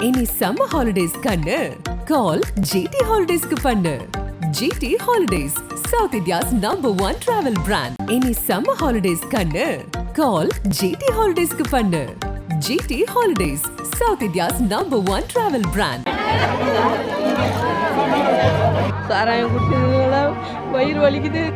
இனி summer holidays கண்ணு. Call GT ஹாலிடேஸ்க்கு பண்ணு. GT holidays South India's number one travel brand இனி சம்மர் ஹாலிடேஸ் கண்ணு. கால் ஜிடி ஹாலிடேஸ்க்கு பண்ணு. GT holidays South India's number one travel brand சாராயம் குடிச்சதுனால வயிறு வலிக்குது.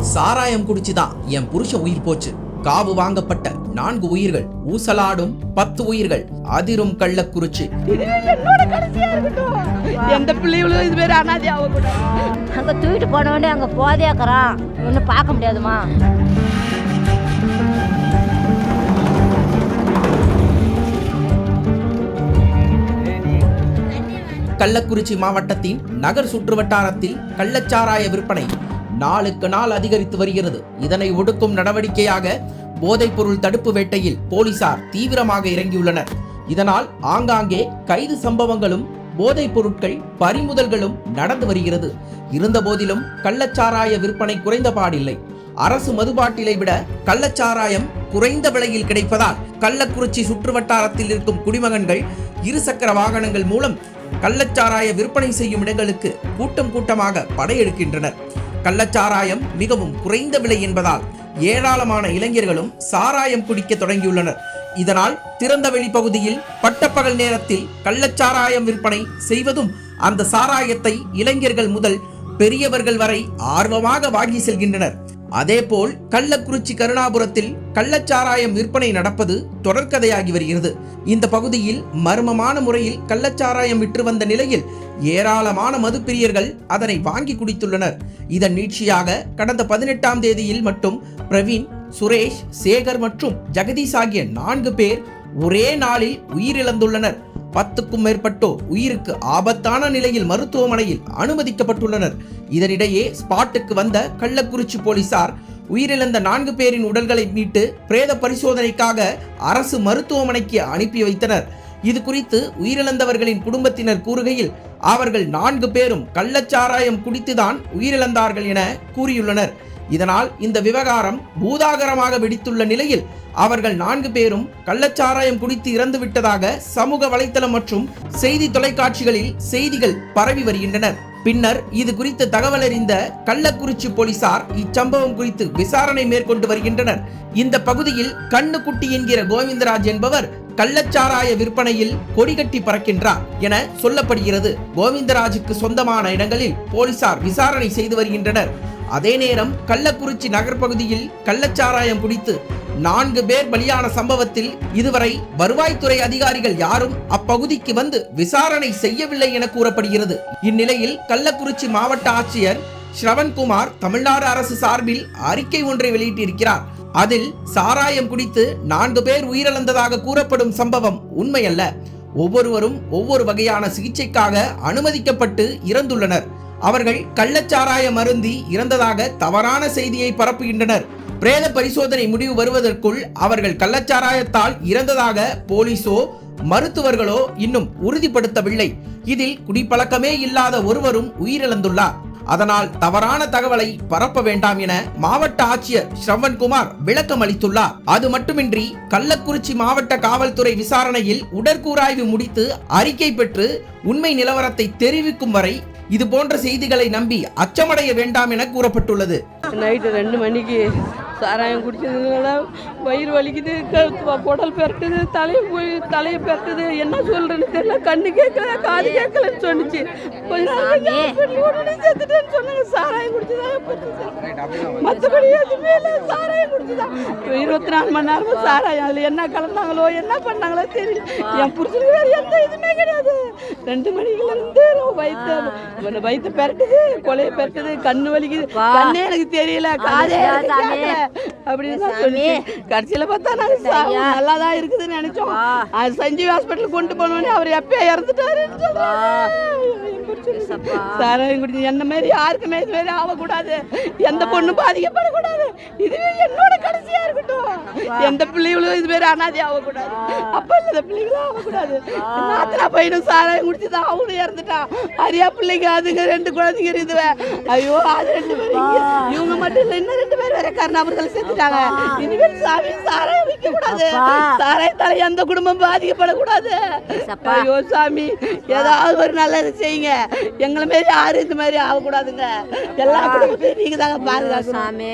சாராயம் குடிச்சுதான். என் புருஷன் உயிர் போச்சு. காவு வாங்கப்பட்ட நான்கு உயிர்கள் ஊசலாடும் பத்து உயிர்கள் அதிரும் கள்ளக்குறிச்சி. எந்த பிள்ளைகளும் இது மாதிரி அனாதி ஆகக்கூடாது அங்கே தூக்கிட்டு போனவொடனே அங்கே போதையாக்குறான் ஒன்றும் பார்க்க முடியாதுமா. கள்ளக்குறிச்சி மாவட்டத்தின் நகர் சுற்றுவட்டாரத்தில் கள்ளச்சாராய விற்பனை நாளுக்கு நாள் அதிகரித்து வருகிறது. இதனை ஒடுக்கும் நடவடிக்கையாக போதைப்பொருள் தடுப்பு வேட்டையில் போலீசார் தீவிரமாக இறங்கியுள்ளனர். இதனால் ஆங்காங்கே கைது சம்பவங்களும் போதைப் பொருட்கள் பறிமுதல்களும் நடந்து வருகிறது. இருந்தபோதிலும் கள்ளச்சாராய விற்பனை குறைந்த பாடில்லை. அரசு மதுபாட்டிலை விட கள்ளச்சாராயம் குறைந்த விலையில் கிடைப்பதால் கள்ளக்குறிச்சி சுற்றுவட்டாரத்தில் இருக்கும் குடிமகன்கள் இருசக்கர வாகனங்கள் மூலம் கள்ளச்சாராய விற்பனை செய்யும் இடங்களுக்கு கூட்டம் கூட்டமாக படையெடுக்கின்றனர். கள்ளச்சாராயம் மிகவும் குறைந்த விலை என்பதால் ஏராளமான இளைஞர்களும் சாராயம் குடிக்க தொடங்கியுள்ளனர். இதனால் திறந்தவெளி பகுதியில் பட்டப்பகல் நேரத்தில் கள்ளச்சாராயம் விற்பனை செய்வதும் அந்த சாராயத்தை இளைஞர்கள் முதல் பெரியவர்கள் வரை ஆர்வமாக வாங்கி செல்கின்றனர். அதேபோல் கள்ளக்குறிச்சி கருணாபுரத்தில் கள்ளச்சாராயம் விற்பனை நடப்பது தொடர்கதையாகி வருகிறது. இந்த பகுதியில் மர்மமான முறையில் கள்ளச்சாராயம் விற்று வந்த நிலையில் ஏராளமான மதுப்பிரியர்கள் அதனை வாங்கி குடித்துள்ளனர். இதன் நீட்சியாக கடந்த பதினெட்டாம் தேதியில் மட்டும் பிரவீன் சுரேஷ் சேகர் மற்றும் ஜெகதீஷ் ஆகிய நான்கு பேர் ஒரே நாளில் உயிரிழந்துள்ளனர். பத்துக்கும் மேற்பட்டோர் உயிருக்கு ஆபத்தான நிலையில் மருத்துவமனையில் அனுமதிக்கப்பட்டுள்ளனர். இதனிடையே ஸ்பாட்டுக்கு வந்த கள்ளக்குறிச்சி போலீசார் உயிரிழந்த நான்கு பேரின் உடல்களை மீட்டு பிரேத பரிசோதனைக்காக அரசு மருத்துவமனைக்கு அனுப்பி வைத்தனர். இது குறித்து உயிரிழந்தவர்களின் குடும்பத்தினர் கூறுகையில் அவர்கள் நான்கு பேரும் கள்ளச்சாராயம் குடித்துதான் உயிரிழந்தார்கள் என கூறியுள்ளனர். இதனால் இந்த விவகாரம் பூதாகரமாக வெடித்துள்ள நிலையில் அவர்கள் நான்கு பேரும் கள்ளச்சாராயம் குடித்து இறந்து விட்டதாக சமூக வலைத்தளம் மற்றும் செய்தி தொலைக்காட்சிகளில் செய்திகள் பரவி வருகின்றனர் பின்னர் இது குறித்து தகவல் அறிந்த கள்ளக்குறிச்சி போலீசார் இச்சம்பவம் குறித்து விசாரணை மேற்கொண்டு வருகின்றனர். இந்த பகுதியில் கண்ணுக்குட்டி என்கிற கோவிந்தராஜ் என்பவர் கள்ளச்சாராய விற்பனையில் கொடிகட்டி பறக்கின்றார் என சொல்லப்படுகிறது. கோவிந்தராஜுக்கு சொந்தமான இடங்களில் போலீசார் விசாரணை செய்து வருகின்றனர். அதே நேரம் கள்ளக்குறிச்சி நகர்ப்பகுதியில் கள்ளச்சாராயம் குடித்து நான்கு பேர் பலியான சம்பவத்தில் இதுவரை வருவாய்த்துறை அதிகாரிகள் யாரும் அப்பகுதிக்கு வந்து விசாரணை செய்யவில்லை என கூறப்படுகிறது. இந்நிலையில் கள்ளக்குறிச்சி மாவட்ட ஆட்சியர் ஸ்ரவன்குமார் தமிழ்நாடு அரசு சார்பில் அறிக்கை ஒன்றை வெளியிட்டிருக்கிறார். அதில் சாராயம் குடித்து நான்கு பேர் உயிரிழந்ததாக கூறப்படும் சம்பவம் உண்மையல்ல. ஒவ்வொருவரும் ஒவ்வொரு வகையான சிகிச்சைக்காக அனுமதிக்கப்பட்டு இறந்துள்ளனர். அவர்கள் கள்ளச்சாராயம் அருந்தி இறந்ததாக தவறான செய்தியை பரப்புகின்றனர். பிரேத பரிசோதனை முடிவு வருவதற்குள் அவர்கள் கள்ளச்சாராயத்தால் இறந்ததாக போலீசோ மருத்துவர்களோ இன்னும் உறுதிப்படுத்தவில்லை. இதில் குடிப்பழக்கமே இல்லாத ஒருவரும் உயிரிழந்துள்ளார். அதனால் தவறான தகவலை பரப்ப வேண்டாம் என மாவட்ட ஆட்சியர் ஸ்ரவன்குமார் விளக்கம் அளித்துள்ளார். அது மட்டுமின்றி கள்ளக்குறிச்சி மாவட்ட காவல்துறை விசாரணையில் உடற்கூராய்வு முடித்து அறிக்கை பெற்று உண்மை நிலவரத்தை தெரிவிக்கும் வரை இது போன்ற செய்திகளை நம்பி அச்சமடைய வேண்டாம் என கூறப்பட்டுள்ளது. நைட்டு ரெண்டு மணிக்கு சாராயம் குடிச்சதுனால வயிறு வலிக்குது குடல் பெரட்டுது தலையை போய் தலையை பெரட்டுது. என்ன சொல்றேன்னு தெரியல. கண்ணு கேட்கல காது கேட்கலன்னு சொன்னுச்சு. கொஞ்ச நாள் சொன்னாங்க. சாராயம் குடிச்சுதான் மற்றபடி எதுவுமே இல்லை. சாராயம் குடிச்சுதான் இருபத்தி நாலு மணி நேரமும் சாராயம். அதில் என்ன கலந்தாங்களோ என்ன பண்ணாங்களோ தெரியல. என் புருஷனுக்கு வேறு எந்த இதுவுமே கிடையாது. ரெண்டு மணிக்குல இருந்து வயிற்று வயிற்று பெரட்டுது கொலையை பெரட்டுது கண்ணு வலிக்குது. கண்ணே எனக்கு தெரியல. காதே அப்படின்னு சொல்லிச்சு கடைசியில் பார்த்தா நாங்கள்? நல்லா தான் இருக்குதுன்னு நினைச்சோம். அது சஞ்சீவ் ஹாஸ்பிட்டல் கொண்டு போனோடனே அவர் எப்பயோ புருஷன் சாராயம் குடிச்சு என்ன மாதிரி யாருக்குமே இது மாதிரி ஆகக்கூடாது. எந்த பொண்ணும் பாதிக்கப்படக்கூடாது. இதுவே என்னோட கடைசியா இருக்கட்டும். எந்த பிள்ளைகளும் இது மாதிரி அனாதி ஆகக்கூடாது. அப்பா இல்லாத பிள்ளைகளும் ஆகக்கூடாது. நாத்தனா பையனும் சாராயம் குடிச்சு தான் அவனும் இறந்துட்டான். அரியா பிள்ளைங்க அதுங்க ரெண்டு குழந்தைங்க இருக்குது ஐயோ அது ரெண்டு பேரும். இவங்க மட்டும் இல்லை இன்னும் ரெண்டு பேர் வேற கருணாபுரத்தில் செத்துட்டாங்க இனிமேல் சாமி சாராயம் விற்க கூடாது சாராயத்தால எந்த குடும்பம் பாதிக்கப்படக்கூடாது. ஐயோ சாமி ஏதாவது ஒரு நல்லது செய்யுங்க. எங்களை மாரி யாரும் இந்த மாதிரி ஆகக்கூடாதுங்க. எல்லா குடும்பத்தையும் நீங்க தாங்க பாதுகாக்கணும். சாமி.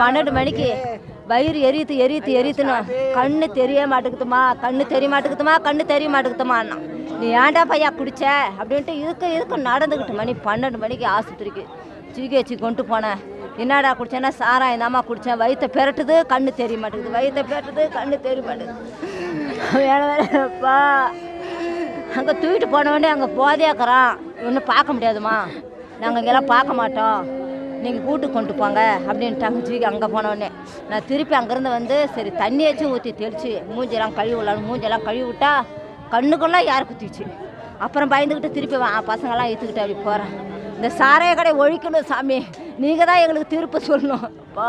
பன்னெண்டு மணிக்கு வயிறு எரியுது எரியுது எரியுதுன்னு கண்ணு தெரிய மாட்டேங்குதுமா கண்ணு தெரிய மாட்டேங்குதுமா கண்ணு தெரிய மாட்டேங்குதுமா நீ ஏன்டா பையா குடிச்ச? அப்படின்ட்டு இதுக்கு இதுக்கு நடந்துக்கிட்டு மணி பன்னெண்டு மணிக்கு ஆஸ்பத்திரிக்கு ஜிஹெச்சு கொண்டு போனேன். என்னடா குடிச்சேன்னா சாராயம் தாம்மா குடித்தேன் வயிற்ற பெரட்டுது கண்ணு தெரிய மாட்டேங்குது. வயிற்ற பெரட்டுது கண்ணு தெரிய மாட்டேங்குது. வேலை வேலைப்பா அங்கே தூக்கிட்டு போனவொடனே அங்கே போதையாக்குறான் ஒன்றும் பார்க்க முடியாதுமா நாங்கள் இங்கெல்லாம் பார்க்க மாட்டோம். நீங்கள் கூட்டு கொண்டு போங்க அப்படின்ட்டாங்க தூக்கி அங்கே போனோடனே நான் திருப்பி அங்கேருந்து வந்து சரி தண்ணியாச்சும் ஊற்றி தெளித்து மூஞ்செல்லாம் கழுவி விடலான்னு மூஞ்செல்லாம் கழுவி விட்டா கண்ணுக்கெல்லாம் யார் குத்திச்சு? அப்புறம் பயந்துக்கிட்டு திருப்பி வா பசங்கள்லாம் ஏற்றுக்கிட்டு அப்படி போகிறேன் இந்த சாராய கடை ஒழிக்கணும் சாமி. நீங்கள் தான் எங்களுக்கு திருப்ப சொல்லணும். பா